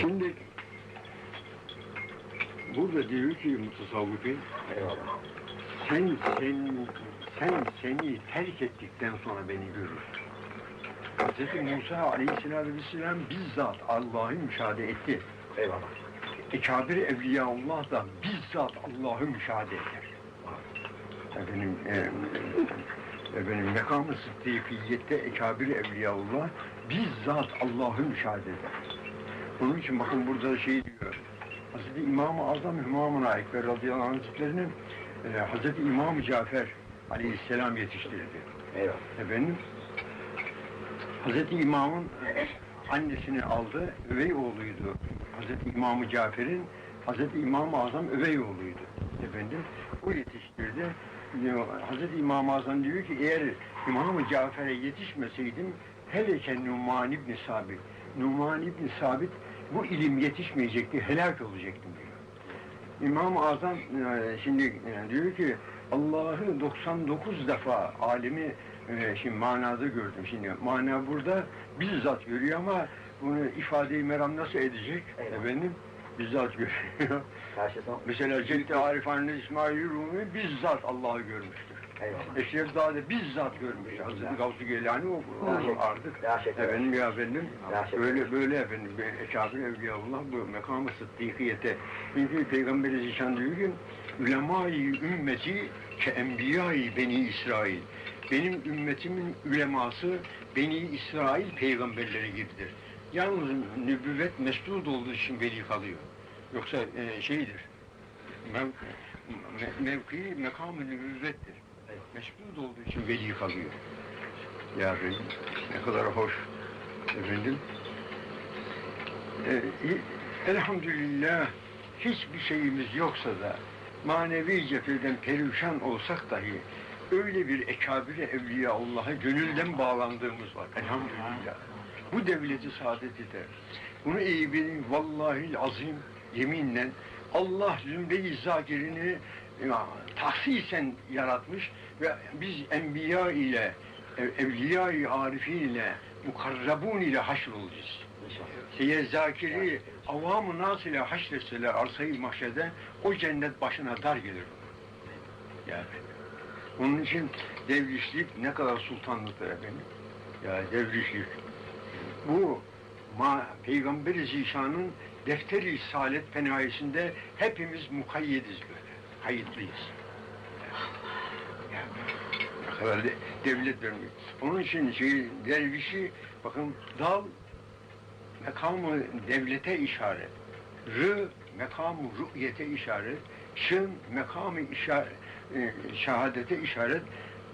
Şimdi burada diyor ki mutasavvıfın sen, sen, sen seni terk ettikten sonra beni görürsün. Hz. Musa aleyhisselatü vesselam bizzat Allah'ı müşahede etti. Eyvallah. Ekabir Evliyaullah da bizzat Allah'ı müşahede eder. Efendim, e, efendim mekamı sıddıkiyette Ekabir Evliyaullah bizzat Allah'ı müşahede eder. Onun için bakın burada şey diyor. Hazreti İmam-ı Azam Hümam-ı Ekber radıyallahu anh hazretlerinin e, Hazreti İmam-ı Cafer aleyhisselam yetiştirildi. Eyvallah. Efendim, Hazreti İmam'ın annesini aldı, üvey oğluydu. Hazreti İmam-ı Cafer'in Hazreti İmam-ı Azam üvey oğluydu. Efendim, o yetiştirdi. Hazreti İmam-ı Azam diyor ki, eğer İmam-ı Cafer'e yetişmeseydim, hele ki Numan İbni Sabit, Numan İbni Sabit bu ilim yetişmeyecekti, helak olacaktım diyor. İmam-ı Azam e, şimdi e, diyor ki Allah'ı 99 defa alimi e, şimdi manada gördüm. Şimdi mana burada bizzat görüyor ama bunu ifade-i meram nasıl edecek? Eyvallah. Efendim bizzat görüyor. Mesela Ciddi Arifane İsmail Rumi bizzat Allah'ı görmüştür. Eyvallah. Eşref Zade bizzat görmüş. Hazreti Gavsu Geylani o, şeker. artık. Şeker. Efendim ya efendim. Şeker. Böyle böyle efendim. Ekabir Evliyaullah bu mekamı sıddıkiyete. Çünkü Peygamber Zişan diyor ki Ulemâ-i ümmeti ke enbiyâ-i Beni İsrail. Benim ümmetimin üleması Beni İsrail peygamberleri gibidir. Yalnız nübüvvet mesdud olduğu için veli kalıyor. Yoksa e, şeydir. Mev, me, mevki mekamı nübüvvettir. Mesdud olduğu için veli kalıyor. Ya ne kadar hoş. Efendim. Ee, elhamdülillah hiçbir şeyimiz yoksa da manevi cepheden perişan olsak dahi öyle bir ekabire evliya Allah'a gönülden bağlandığımız var. Elhamdülillah. Bu devleti saadeti de. Bunu eğibini vallahi azim yeminle Allah zümre-i zakirini tahsisen yaratmış ve biz enbiya ile ev- evliya-i arifin ile mukarrabun ile haşrolacağız. Seyyid Zakir'i avam-ı nas ile haşretseler arsayı mahşede o cennet başına dar gelir. Yani. Onun için devrişlik ne kadar sultanlıktır efendim. Ya devrişlik. Bu ma, Peygamber-i Zişan'ın defteri saalet fenayesinde hepimiz mukayyediz böyle. Kayıtlıyız. Yani. Ne kadar de- devlet vermiyor. Onun için şey, dervişi bakın dal mekamı devlete işaret. Rı mekamı rü'yete işaret. Şın mekamı işaret, e, şehadete işaret.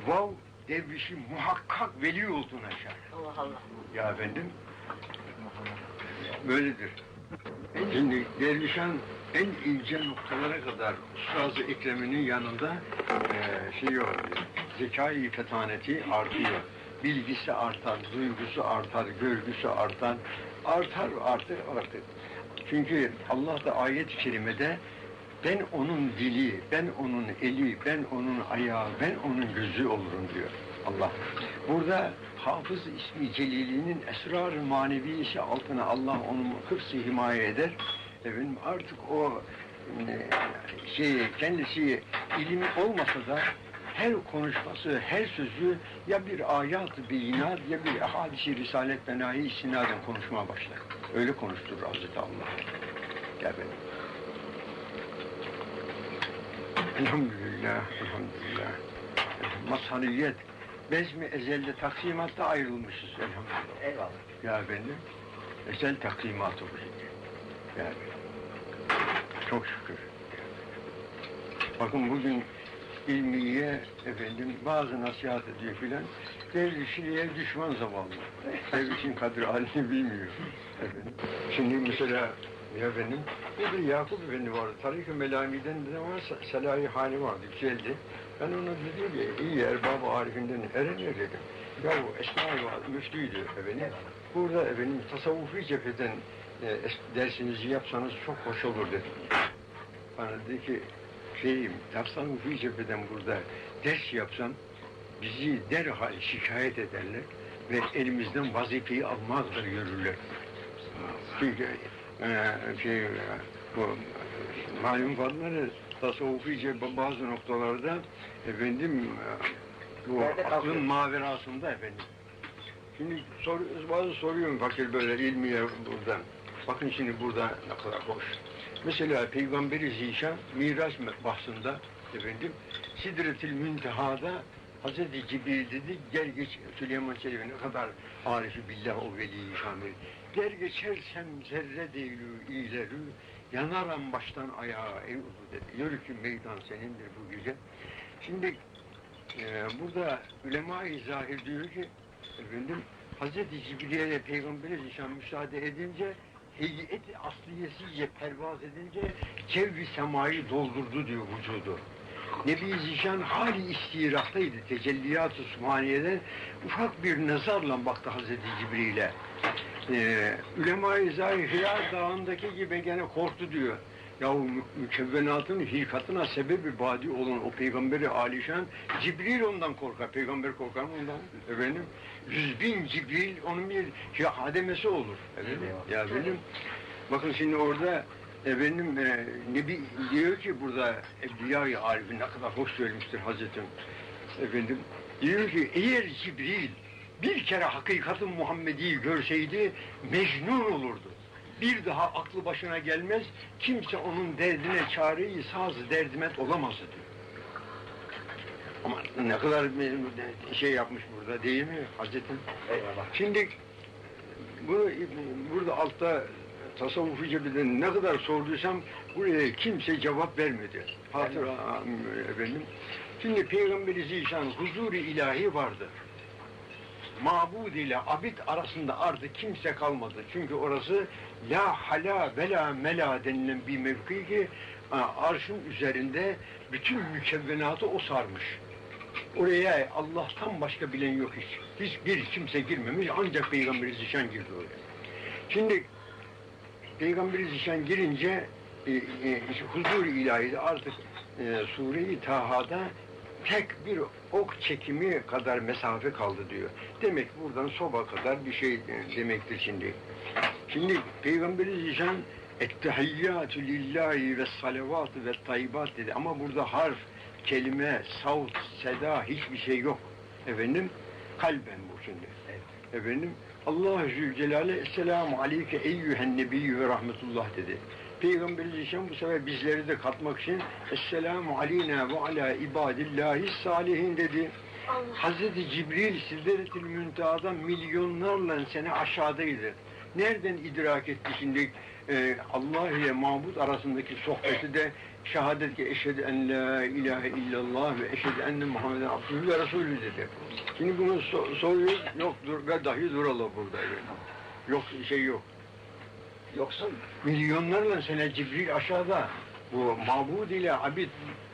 Vav dervişi muhakkak veli olduğuna işaret. Allah Allah. Ya efendim böyledir. Şimdi dervişan en ince noktalara kadar Ustaz-ı yanında e, şey oluyor. zekayı fetaneti artıyor. Bilgisi artar, duygusu artar, görgüsü artar. Artar, artar, artar. Çünkü Allah da ayet-i ben onun dili, ben onun eli, ben onun ayağı, ben onun gözü olurum diyor Allah. Burada Hafız ismi Celili'nin esrar-ı manevisi altına Allah onu hıfzı himaye eder. Efendim artık o e, şey kendisi ilim olmasa da her konuşması, her sözü ya bir ayat-ı beyinat ya bir hadisi risalet benahi istinaden konuşmaya başlar. Öyle konuşturur Hazreti Allah. Gel benim. Elhamdülillah, elhamdülillah. Mazhariyet, bezmi ezelde taksimatta ayrılmışız elhamdülillah. Eyvallah. Ya benim, ezel taksimatı bu. Ya benim. Çok şükür. Bakın bugün ilmiye efendim bazı nasihat ediyor filan. Dervişliğe düşman zavallı. Dervişin kadir halini bilmiyor. Efendim. Şimdi mesela benim bir de Yakup Efendi vardı. Tarik-ı Melami'den ne var? Selahi hali vardı. Güzeldi. Ben ona dedim ki iyi erbab-ı arifinden erenir dedim. Ya bu Esma-i Müftüydü efendim. Burada efendim tasavvufi cepheden e, dersinizi yapsanız çok hoş olur dedim. Bana dedi ki şeyim, tasavvufi cepheden burada ders yapsam bizi derhal şikayet ederler ve elimizden vazifeyi almazlar yürürler. Çünkü e, şey bu malum fadları tasavvufi bazı noktalarda efendim e, bu aklın maverasında efendim. Şimdi sor, bazı soruyorum fakir böyle ilmiye buradan. Bakın şimdi burada ne kadar hoş. Mesela Peygamberi Zişan Miraç bahsında efendim Sidretil Münteha'da Hazreti Cibril dedi gel geç Süleyman Çelebi ne kadar arifi billah o veli şamil. Der geçersem zerre değil ileri yanarım baştan ayağa ey ulu dedi. Yürü ki meydan senindir bu gece. Şimdi ee, burada ulema-i zahir diyor ki efendim Hazreti Cibril'e Peygamber'e müsaade edince heyeti asliyesiyle pervaz edince cevvi semayı doldurdu diyor vücudu. Nebi Zişan hali istirahtaydı tecelliyat-ı Sübhaniye'den ufak bir nazarla baktı Hazreti Cibril'e. Ee, Ulema-i Zahir Dağı'ndaki gibi gene korktu diyor. Mü- mükevvenatın hilkatına sebebi badi olan o peygamberi alişan Cibril ondan korkar. Peygamber korkar mı ondan? Efendim yüz bin Cibril onun bir şey, hademesi olur. Efendim, ya benim bakın şimdi orada efendim e, Nebi diyor ki burada Evliya-i Arif'i ne kadar hoş söylemiştir Hazretim. Efendim diyor ki eğer Cibril bir kere hakikatin Muhammedi'yi görseydi mecnun olurdu. Bir daha aklı başına gelmez, kimse onun derdine çareyi sazı derdimet olamazdı diyor. Ama ne kadar şey yapmış burada değil mi Hazretim? Eyvallah. Şimdi bunu burada altta tasavvufi cebeden ne kadar sorduysam buraya kimse cevap vermedi. Hatıra efendim. Şimdi Peygamberi Zişan huzuri ilahi vardı. Mabud ile abid arasında artık kimse kalmadı. Çünkü orası la hala ve la mela denilen bir mevki ki arşın üzerinde bütün mükevvenatı o sarmış. Oraya Allah'tan başka bilen yok hiç. Hiçbir kimse girmemiş ancak Peygamber Zişan girdi oraya. Şimdi Peygamber Zişan girince e, e, huzur ilahide artık e, Sure-i Taha'da tek bir ok çekimi kadar mesafe kaldı diyor. Demek buradan soba kadar bir şey e, demektir şimdi. Şimdi Peygamber Zişan Ettehiyyatü lillahi ve salavatü ve tayyibat dedi. Ama burada harf, kelime, savt, seda hiçbir şey yok. Efendim kalben bu şimdi. Efendim Allah Zülcelal'e Esselamu Aleyke Eyyühen Nebiyyü ve Rahmetullah dedi. Peygamber Zişan bu sefer bizleri de katmak için Esselamu Aleyna ve Ala İbadillahi Salihin dedi. Hazreti Cibril Sidretül Münteha'dan milyonlarla sene aşağıdaydı. Nereden idrak etti şimdi e, Allah ile mabut arasındaki sohbeti de şehadet ki eşhedü en la ilahe illallah ve eşhedü enne Muhammeden abdühü ve resulü dedi. Şimdi bunu so soruyor, yok dur dahi duralım burada. Yok şey yok. Yoksa Milyonlarla sene Cibril aşağıda bu mabud ile abid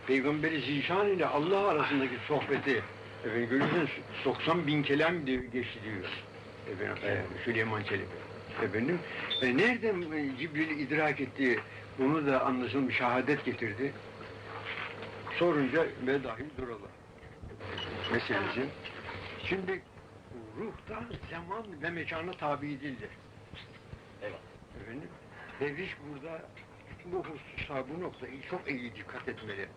Peygamberi Zişan ile Allah arasındaki sohbeti Efendim görüyorsunuz 90 bin kelam geçti diyor. Efendim, e, Süleyman Çelebi. Efendim, e, nereden e, Cibril idrak etti, bunu da anlaşılmış şehadet getirdi. Sorunca ve dahil duralım. Meselesi. Şimdi ruhta zaman ve mekana tabi değildir. Evet. Efendim, devriş burada bu hususa, bu noktayı çok iyi dikkat etmeli.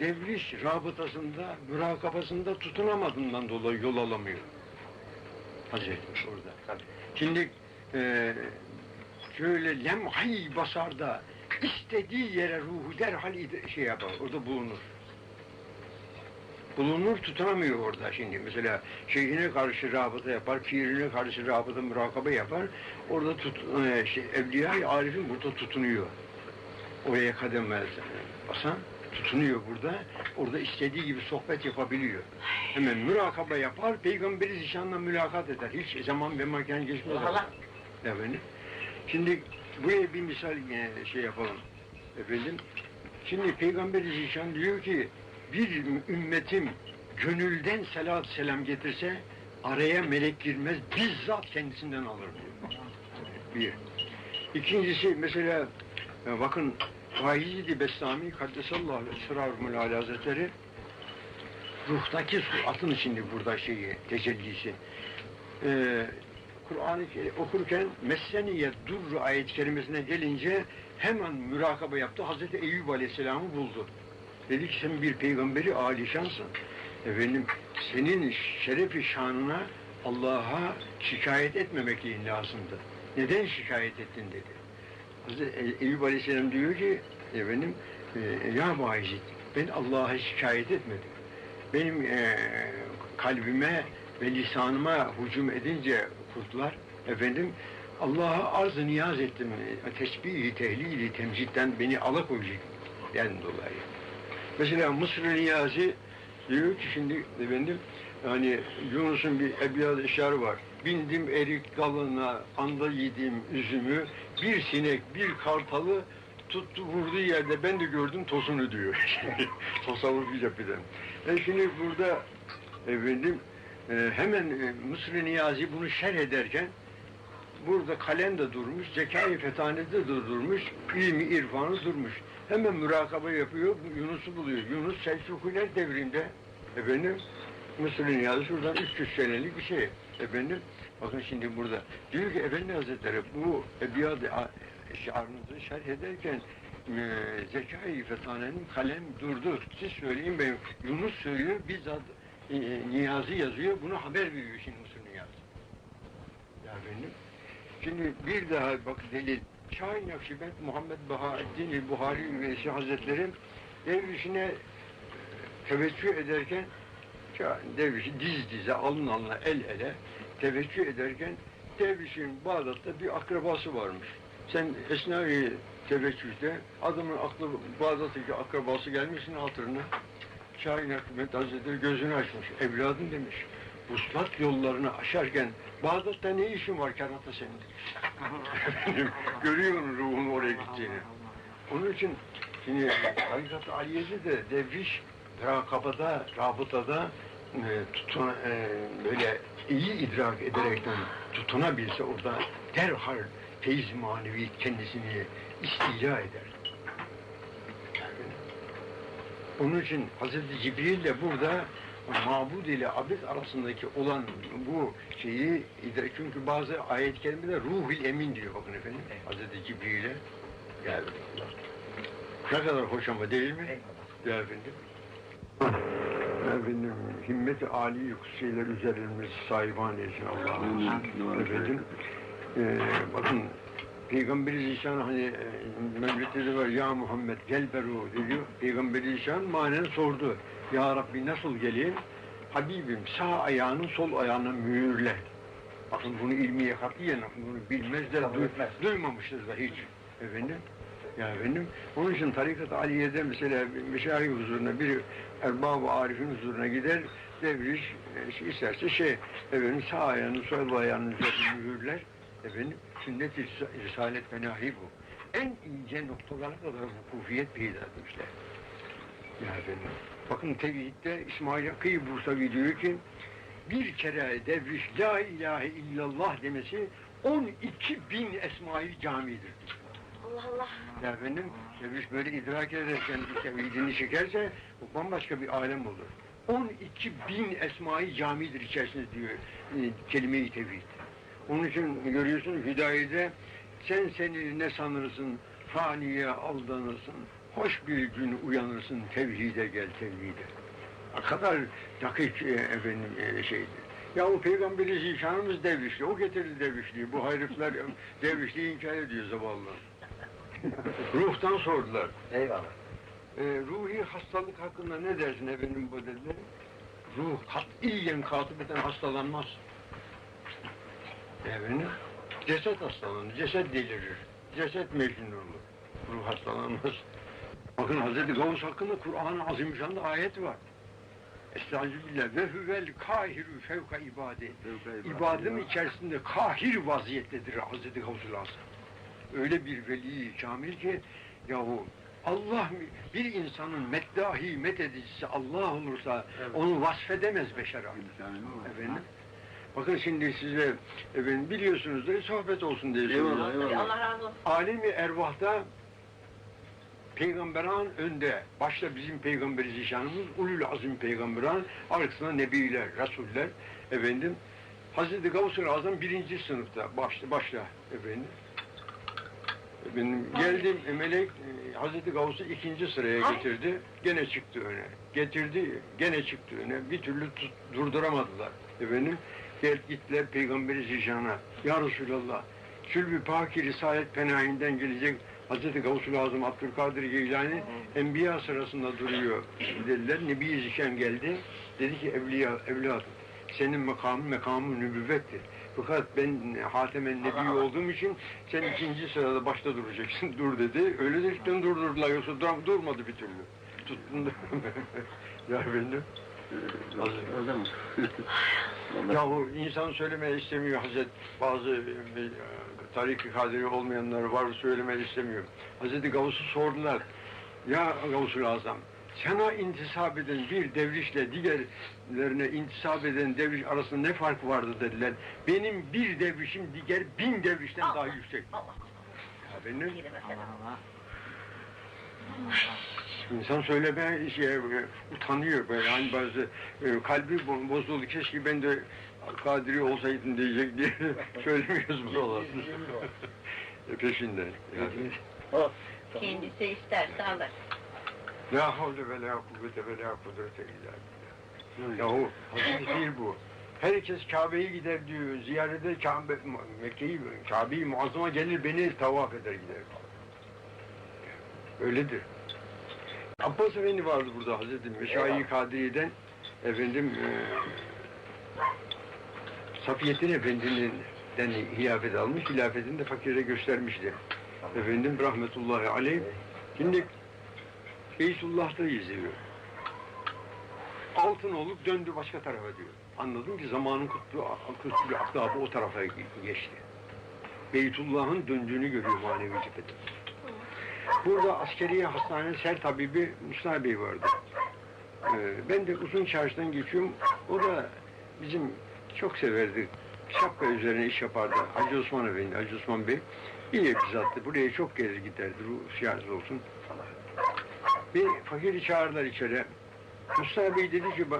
Devriş rabıtasında, mürakabasında tutunamadığından dolayı yol alamıyor. Hazreti orada. Tabii. Şimdi e, şöyle lemhay basarda istediği yere ruhu derhal şey yapar, orada bulunur. Bulunur tutunamıyor orada şimdi. Mesela şeyhine karşı rabıta yapar, pirine karşı rabıta mürakabe yapar. Orada tut, e, şey, evliya arifin burada tutunuyor. Oraya kadem basan tutunuyor burada. Orada istediği gibi sohbet yapabiliyor. Hemen mürakabe yapar, Peygamberi zişanla mülakat eder. Hiç zaman ve mekan geçmez. Allah. Efendim. Şimdi buraya bir misal yine şey yapalım. Efendim. Şimdi Peygamber Zişan diyor ki bir ümmetim gönülden selat selam getirse araya melek girmez bizzat kendisinden alır diyor. Bir. İkincisi mesela e, bakın Vahidi Bestami Kaddesallahu Esrarumul Ali Hazretleri ruhtaki su atın şimdi burada şeyi tecellisi. Ee, Kerim okurken Messeniye Durru ayet-i kerimesine gelince hemen mürakabe yaptı. Hazreti Eyüp Aleyhisselam'ı buldu. Dedi ki sen bir peygamberi alişansın. Efendim senin şerefi şanına Allah'a şikayet etmemekliğin lazımdı. Neden şikayet ettin dedi. Hazreti E- Eyüp Aleyhisselam diyor ki efendim e, ya Bayezid ben Allah'a şikayet etmedim. Benim e, kalbime ve lisanıma hücum edince kurtlar efendim Allah'a arz-ı niyaz ettim. E, Tesbihi, tehlili, temcitten beni alakoyacak yani dolayı. Mesela Mısır Niyazi diyor ki şimdi efendim yani Yunus'un bir ebiyat işarı var. Bindim erik dalına, anda yediğim üzümü, bir sinek, bir kartalı tuttu vurduğu yerde ben de gördüm tosunu diyor. Tasavvuf yapıdan. E şimdi burada efendim e, hemen e, Mısır Niyazi bunu şerh ederken burada kalem de durmuş, zekayı fetanede de durmuş, ilmi irfanı durmuş. Hemen mürakabe yapıyor, Yunus'u buluyor. Yunus Selçuklular devrinde efendim Mısır'ın yazı şuradan 300 senelik bir şey. Efendim bakın şimdi burada diyor ki Efendi Hazretleri bu ebiyad-ı şiarınızı şerh ederken e, zekayı fetanenin kalem durdu. Siz söyleyin ben Yunus söylüyor bizzat e, Niyazi yazıyor bunu haber veriyor şimdi Mısır Niyazi. Ya efendim Şimdi bir daha bak delil. Şahin Nakşibend Muhammed Bahaeddin Buhari Üveysi Hazretleri devrişine teveccüh ederken devrişi diz dize alın alına el ele teveccüh ederken devrişin Bağdat'ta bir akrabası varmış. Sen esnai teveccühte adamın aklı Bağdat'taki akrabası gelmişsin hatırına. Şahin Hikmet Hazretleri gözünü açmış. Evladım demiş. Vuslat yollarını aşarken Bağdat'ta ne işin var kerata senin demiş. Görüyor musun ruhun oraya gittiğini. Onun için şimdi Tarikat-ı Aliye'de de devriş rakabada, rabıtada e, tutun, e, böyle iyi idrak ederekten tutunabilse orada derhal feyz manevi kendisini istila eder. Onun için Hazreti Cibril de burada mabud ile abid arasındaki olan bu şeyi idrak çünkü bazı ayet-i kerimede ruhil emin diyor bakın efendim Hazreti Cibril'e Allah. Ne kadar hoş ama değil mi? Ya efendim. Efendim himmet-i âli şeyler üzerimiz sahiban etsin Allah'ım. Efendim e, bakın Peygamberi Zişan hani e, de var ya Muhammed gel beru diyor. Peygamberi Zişan manen sordu. Ya Rabbi nasıl geleyim? Habibim sağ ayağını sol ayağına mühürle. Bakın bunu ilmiye katiyen bunu bilmezler, duy- etmez. duymamıştır da hiç. Efendim? Ya efendim, onun için tarikat Aliye'de mesela meşayih huzuruna bir erbab-ı arifin huzuruna gider, devriş e, şey isterse şey, efendim sağ ayağını sol ayağının üzerine mühürler, efendim sünnet-i ris- risalet ve nahi bu. En ince noktalara kadar hukufiyet peyda etmişler. Ya efendim. Bakın tevhidde İsmail Hakkı Bursavi diyor ki bir kere devriş la ilahe illallah demesi 12 bin esma-i camidir. Allah Allah. Ya efendim devriş böyle idrak ederken tevhidini çekerse bu bambaşka bir alem olur. 12 bin esma-i camidir içerisinde diyor e, kelime-i tevhid. Onun için görüyorsun hidayede sen seni ne sanırsın faniye aldanırsın. Hoş bir gün uyanırsın tevhide gel tevhide. Ne kadar dakik e, efendim e, şeydi. Ya o peygamberi zişanımız devrişli. O getirdi devrişliği. Bu hayrifler devrişliği inkar ediyor zavallı. Ruhtan sordular. Eyvallah. E, ruhi hastalık hakkında ne dersin efendim bu dediler. Ruh katiyen katibeten hastalanmaz. Efendim, ceset hastalanır, ceset delirir, ceset mecnun olur. Ruh hastalanmaz. Bakın Hazreti Gavus hakkında Kur'an-ı Azimüşşan'da ayet var. Estağfirullah ve huvel kahiru fevka ibadi. İbadım içerisinde kahir vaziyettedir Hazreti Gavsul Azam. Öyle bir veli kamil ki yahu Allah bir insanın meddahi methedicisi Allah olursa onu vasfedemez beşer artık. Efendim. Bakın şimdi size efendim biliyorsunuz da sohbet olsun diye söylüyorum. Tabii Allah razı olsun. Alemi ervahta peygamberan önde. Başta bizim peygamberi zişanımız ulul azim peygamberan. Arkasında nebiler, rasuller. Efendim Hazreti Gavsul Azam birinci sınıfta başta başla efendim. Efendim geldim e, melek e, Hazreti Gavs'u ikinci sıraya Ay. getirdi. Gene çıktı öne. Getirdi gene çıktı öne. Bir türlü tut- durduramadılar. Efendim gel gittiler peygamberi zişana. Ya Resulallah Sülbü Paki Risalet Penahinden gelecek Hazreti Gavsul Azam Abdülkadir Geylani Enbiya sırasında duruyor dediler. Nebi Zişan geldi. Dedi ki evliya, evladım senin makamın makamı nübüvvettir. Fakat ben Hatemen Nebi olduğum için sen ikinci sırada başta duracaksın. Dur dedi. Öyle dedikten durdurdular. Yoksa dur- durmadı bir türlü. Tuttun da. ya efendim. Öyle mi? Yahu insan söylemeye istemiyor Hazret. Bazı e, e, tarik-i kaderi olmayanlar var söylemeye istemiyor. Hazreti Gavus'u sordular. Ya Gavsul Azam sana intisap eden bir devrişle diğerlerine intisap eden devriş arasında ne fark vardı dediler. Benim bir devrişim diğer bin devrişten daha yüksek. Allah. Ya benim de mesela. İnsan söylemeye şey, utanıyor böyle hani bazı e, kalbi bo- bozuldu keşke ben de kadiri olsaydım diyecek diye söylemiyoruz buralarda. e, peşinden. Yani. Kendisi isterse alır. La havle ve la kuvvete ve la kudrete illa billah. Yahu hadis değil bu. Herkes Kabe'ye gider diyor. Ziyarete Kabe, Mekke'yi, Kabe'yi muazzama gelir beni tavaf eder gider. Öyledir. Abbas Efendi vardı burada Hazreti Meşayi Kadri'den efendim e, Safiyetin Efendi'nin den hilafet almış, hilafetini de fakire göstermişti. Efendim rahmetullahi aleyh. Şimdi Beytullah'tayız diyor. Altın olup döndü başka tarafa diyor. Anladım ki zamanın kutlu, kutlu aktabı o tarafa geçti. Beytullah'ın döndüğünü görüyor manevi cephede. Burada askeriye hastane ser tabibi Mustafa Bey vardı. Ee, ben de uzun çarşıdan geçiyorum. O da bizim çok severdi. Şapka üzerine iş yapardı. Hacı Osman Efendi, Hacı Osman Bey. İyi bizattı. Buraya çok gelir giderdi. Ruh şiarız olsun. Bir fakiri çağırdılar içeri. Mustafa Bey dedi ki e,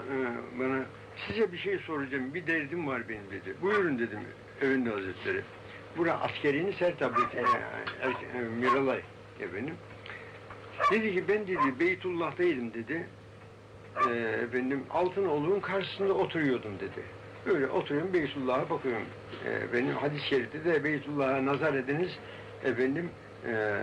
bana size bir şey soracağım. Bir derdim var benim dedi. Buyurun dedim Efendi Hazretleri. Bura askerini Sertab'da e, e, Miralay efendim. Dedi ki ben dedi Beytullah'taydım dedi. E, efendim Altınoğlu'nun karşısında oturuyordum dedi. Öyle oturuyorum Beytullah'a bakıyorum. E, benim hadis-i şerifte de Beytullah'a nazar ediniz. Efendim e,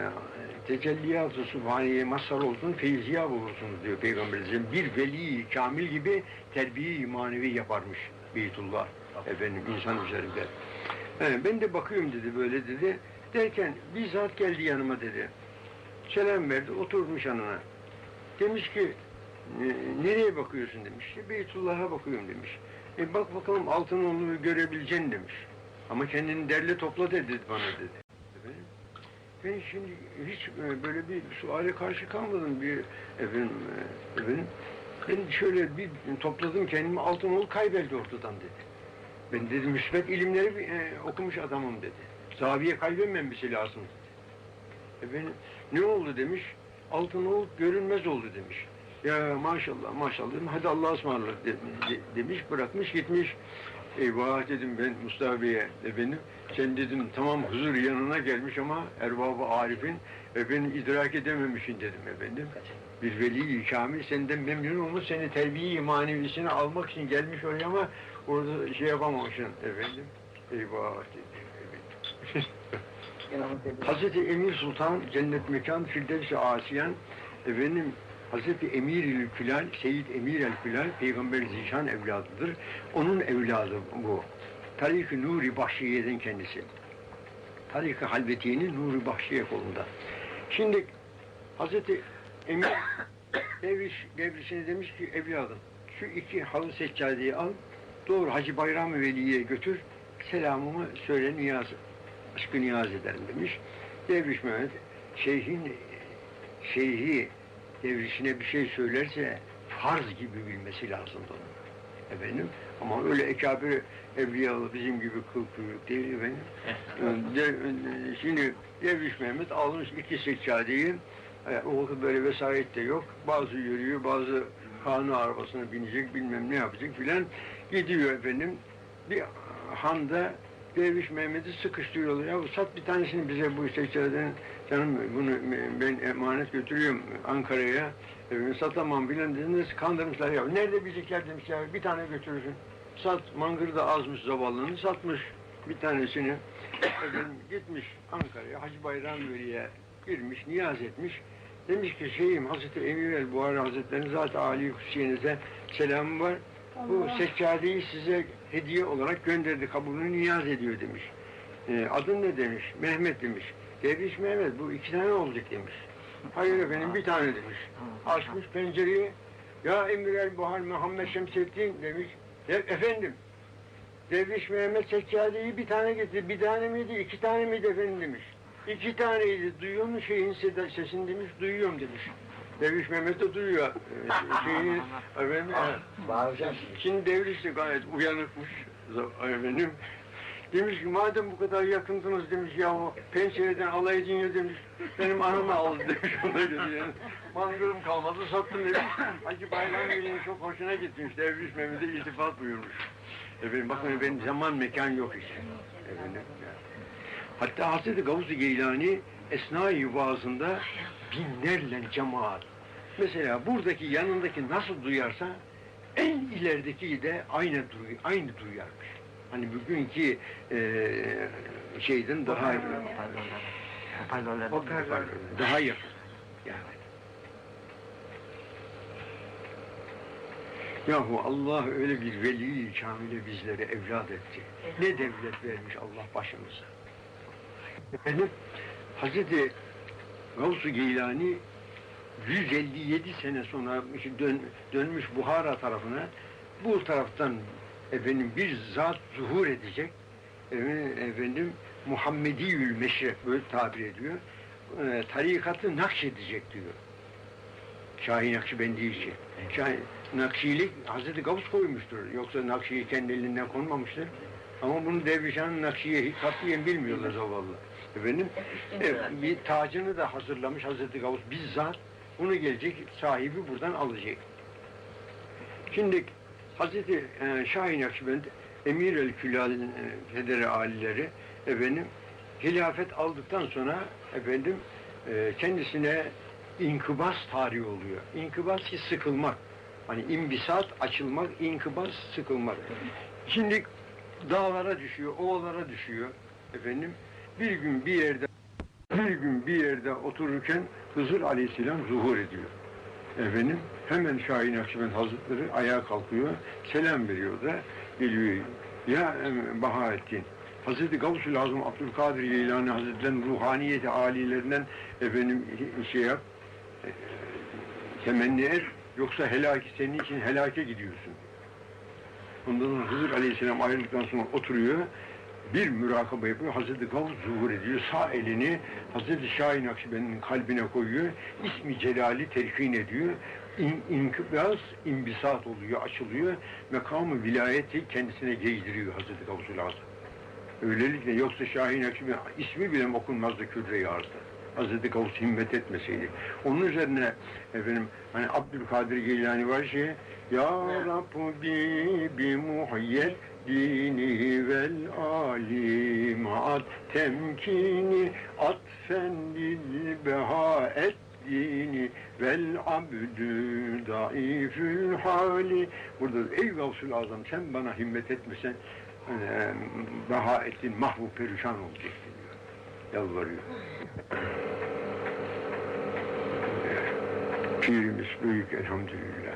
tecelliyat-ı subhaniye mazhar olsun, feyziya bulursunuz diyor Peygamberimiz. Bir veli kamil gibi terbiye manevi yaparmış Beytullah efendim insan üzerinde. He, ben de bakıyorum dedi böyle dedi. Derken bir zat geldi yanıma dedi. Selam verdi, oturmuş yanına. Demiş ki, "Ne- nereye bakıyorsun demiş. Beytullah'a bakıyorum demiş. E bak bakalım altın onu görebileceksin demiş. Ama kendini derle topla dedi bana dedi. Ben şimdi hiç e, böyle bir suale karşı kalmadım bir efendim, e, efendim. Ben şöyle bir topladım kendimi Altınoğlu kaybeldi ortadan dedi. Ben dedim müsbet ilimleri e, okumuş adamım dedi. Zaviye kaybetmemesi lazım dedi. Efendim ne oldu demiş. Altınoğlu görünmez oldu demiş. Ya maşallah maşallah dedim. Hadi Allah'a ısmarladık de- de- demiş bırakmış gitmiş. Eyvah dedim ben Mustafa Bey'e efendim. Sen dedim tamam huzur yanına gelmiş ama erbabı Arif'in efendim idrak edememişsin dedim efendim. Bir veli-i kamil senden memnun olmuş seni terbiye-i manevisine almak için gelmiş oraya ama orada şey yapamamışsın efendim. Eyvah dedi. efendim. Hazreti Emir Sultan Cennet Mekan Firdevs-i Asiyen efendim Hazreti Emir el Külal, Seyyid Emir el Külal Peygamber Zişan evladıdır. Onun evladı bu. Tarik-i Nuri Bahşiye'den kendisi. Tarik-i Halvetiye'nin Nuri Bahşiye kolunda. Şimdi Hazreti Emir devriş, devrisine demiş ki evladım şu iki halı seccadeyi al doğru Hacı Bayram Veli'ye götür selamımı söyle niyaz aşkı niyaz ederim demiş. Devriş Mehmet şeyhin şeyhi devrişine bir şey söylerse farz gibi bilmesi lazımdı onun. Efendim ama öyle ekabir evliyalı bizim gibi kıl kuyruk değil efendim. De, şimdi Devriş Mehmet almış iki seccadeyi e, o böyle vesayet de yok. Bazı yürüyor, bazı kanun arabasına binecek, bilmem ne yapacak filan. Gidiyor efendim. Bir handa Derviş Mehmet'i sıkıştırıyorlar. Ya sat bir tanesini bize bu seccadeden canım bunu ben emanet götürüyorum Ankara'ya. Efendim, satamam filan dediniz. Kandırmışlar ya. Nerede bizimkiler demişler. Bir tane götürürsün. Sat. Mangırı da azmış zavallının. Satmış bir tanesini. Efendim, gitmiş Ankara'ya. Hacı Bayram Veli'ye girmiş, niyaz etmiş. Demiş ki şeyim Hazreti Emir el Buhari Hazretleri'nin zaten Ali Hüseyin'e selamı var. Bu seccadeyi size hediye olarak gönderdi, kabulünü niyaz ediyor demiş. E, adın ne demiş? Mehmet demiş. Derviş Mehmet bu iki tane olacak demiş. Hayır efendim bir tane demiş. Açmış pencereyi. Ya Emir el Buhari Muhammed Şemsettin demiş. E, efendim Derviş Mehmet Seccade'yi bir tane getirdi. Bir tane miydi, iki tane miydi efendim demiş. İki taneydi. Duyuyor mu şeyin sesini demiş. Duyuyorum demiş. Derviş Mehmet de duyuyor. Ee, Şeyini, efendim, Bağıracağım. Şimdi Derviş de gayet uyanıkmış. Efendim. Demiş ki madem bu kadar yakındınız demiş ya o pencereden alay edin ya demiş. Benim anamı aldı demiş yani. Mangırım kalmadı sattım demiş. Hacı Bayram Veli'nin çok hoşuna gitmiş. Derviş Mehmet'e iltifat buyurmuş. Efendim bakın benim zaman mekan yok işte. Efendim. Hatta Hazreti Gavuz-u Geylani esna-i vaazında binlerle cemaat. Mesela buradaki yanındaki nasıl duyarsa en ilerideki de aynı duy, aynı duyarmış. Hani bugünkü eee şeyden daha Hoparlörler. Hoparlör. daha yakın. Yani. Yahu Allah öyle bir veli kamile bizleri evlat etti. Ne devlet vermiş Allah başımıza. Efendim, Hazreti Gavsu Geylani 157 sene sonra dön, dönmüş Buhara tarafına bu taraftan efendim bir zat zuhur edecek. Efendim, efendim Muhammediyül Meşref böyle tabir ediyor. E, tarikatı nakşedecek diyor. Şahin Nakşibendi için Şahin, Nakşilik Hazreti Gavs koymuştur. Yoksa Nakşi'yi kendi elinden konmamıştır. Ama bunu Dervişan'ın Nakşi'ye katiyen bilmiyorlar zavallı efendim evet, bir tacını da hazırlamış Hazreti Gavs bizzat bunu gelecek sahibi buradan alacak. Şimdi Hazreti e, Şahin Akşibend Emir el Külal'in e, federe alileri efendim hilafet aldıktan sonra efendim e, kendisine inkıbaz tarihi oluyor. İnkıbaz ki sıkılmak. Hani imbisat açılmak, inkıbaz sıkılmak. Şimdi dağlara düşüyor, ovalara düşüyor efendim. Bir gün bir yerde bir gün bir yerde otururken Hızır Aleyhisselam zuhur ediyor. Efendim hemen Şahin Akşibend Hazretleri ayağa kalkıyor, selam veriyor da geliyor. Ya em, Bahaettin, Hazreti Gavsul Azam Abdülkadir Geylani Hazretleri'nin ruhaniyeti alilerinden efendim şey yap, e, temenni et, yoksa helaki senin için helake gidiyorsun. Ondan sonra Hızır Aleyhisselam ayrıldıktan sonra oturuyor. Bir mürakabe yapıyor. Hazreti Gavs zuhur ediyor. Sağ elini Hazreti Şahin Akşibendi'nin kalbine koyuyor. İsmi Celali telkin ediyor. İn, inkibaz, imbisat oluyor, açılıyor. Mekamı vilayeti kendisine gezdiriyor Hazreti Gavsul Azam. Öylelikle yoksa Şahin Akşiben ismi bile okunmazdı Kürre-i Arz'da. Hazreti Gavs himmet etmeseydi. Onun üzerine efendim hani Abdülkadir Geylani var şey Ya Rabbi bi muhayyet dini vel ali maat temkini atfen lil beha et dini vel abdü daifül hali burada ey Gavsul Azam sen bana himmet etmesen e, beha ettin mahvu perişan olacaktın diyor. Yalvarıyor. Pirimiz büyük elhamdülillah.